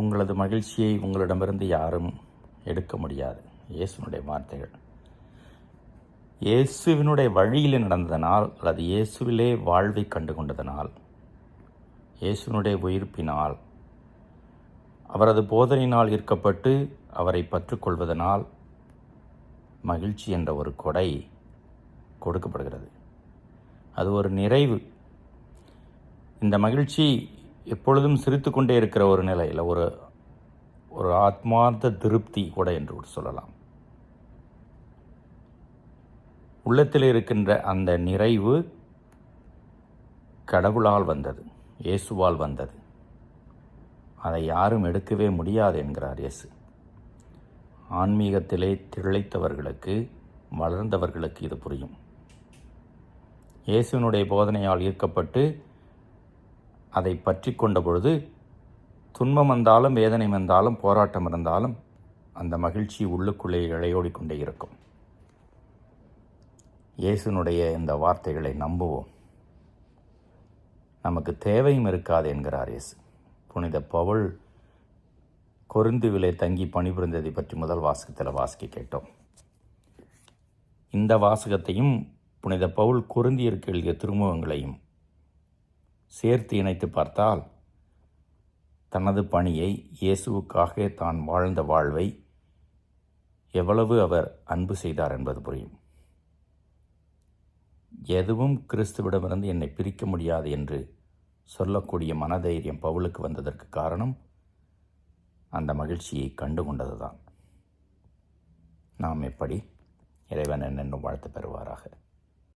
உங்களது மகிழ்ச்சியை உங்களிடமிருந்து யாரும் எடுக்க முடியாது. இயேசுனுடைய வார்த்தைகள். இயேசுவினுடைய வழியில் நடந்ததனால் அல்லது இயேசுவிலே வாழ்வை கண்டு கொண்டதனால் இயேசுனுடைய உயிர்ப்பினால் அவரது போதனையினால் ஈர்க்கப்பட்டு அவரை பற்றுக்கொள்வதனால் மகிழ்ச்சி என்ற ஒரு கொடை கொடுக்கப்படுகிறது. அது ஒரு நிறைவு. இந்த மகிழ்ச்சி எப்பொழுதும் சிரித்து கொண்டே இருக்கிற ஒரு நிலையில் ஒரு ஒரு ஆத்மார்த்த திருப்தி கூட என்று சொல்லலாம். உள்ளத்தில் இருக்கின்ற அந்த நிறைவு கடவுளால் வந்தது இயேசுவால் வந்தது. அதை யாரும் எடுக்கவே முடியாது என்கிறார் இயேசு. ஆன்மீகத்திலே திளைத்தவர்களுக்கு வளர்ந்தவர்களுக்கு இது புரியும். இயேசுவினுடைய போதனையால் ஈர்க்கப்பட்டு அதை பற்றி கொண்ட பொழுது துன்பம் வந்தாலும் வேதனை வந்தாலும் போராட்டம் இருந்தாலும் அந்த மகிழ்ச்சி உள்ளுக்குள்ளே இழையோடிக்கொண்டே இருக்கும். இயேசுனுடைய இந்த வார்த்தைகளை நம்புவோம். நமக்கு தேவையும் இருக்காது என்கிறார் இயேசு. புனித பவுல் கொருந்துவிலை தங்கி பணிபுரிந்ததை பற்றி முதல் வாசகத்தில் வாசிக்க கேட்டோம். இந்த வாசகத்தையும் புனித பவுல் கொருந்தியிருக்க எழுதிய திருமுகங்களையும் சேர்த்து இணைத்து பார்த்தால் தனது பணியை இயேசுவுக்காக தான் வாழ்ந்த வாழ்வை எவ்வளவு அவர் அன்பு செய்தார் என்பது புரியும். எதுவும் கிறிஸ்துவிடமிருந்து என்னை பிரிக்க முடியாது என்று சொல்லக்கூடிய மனதைரியம் பவுலுக்கு வந்ததற்கு காரணம் அந்த மகிழ்ச்சியை கண்டு கொண்டதுதான் நாம் எப்படி இறைவன் என்னென்னும் வாழ்த்து பெறுவாராக.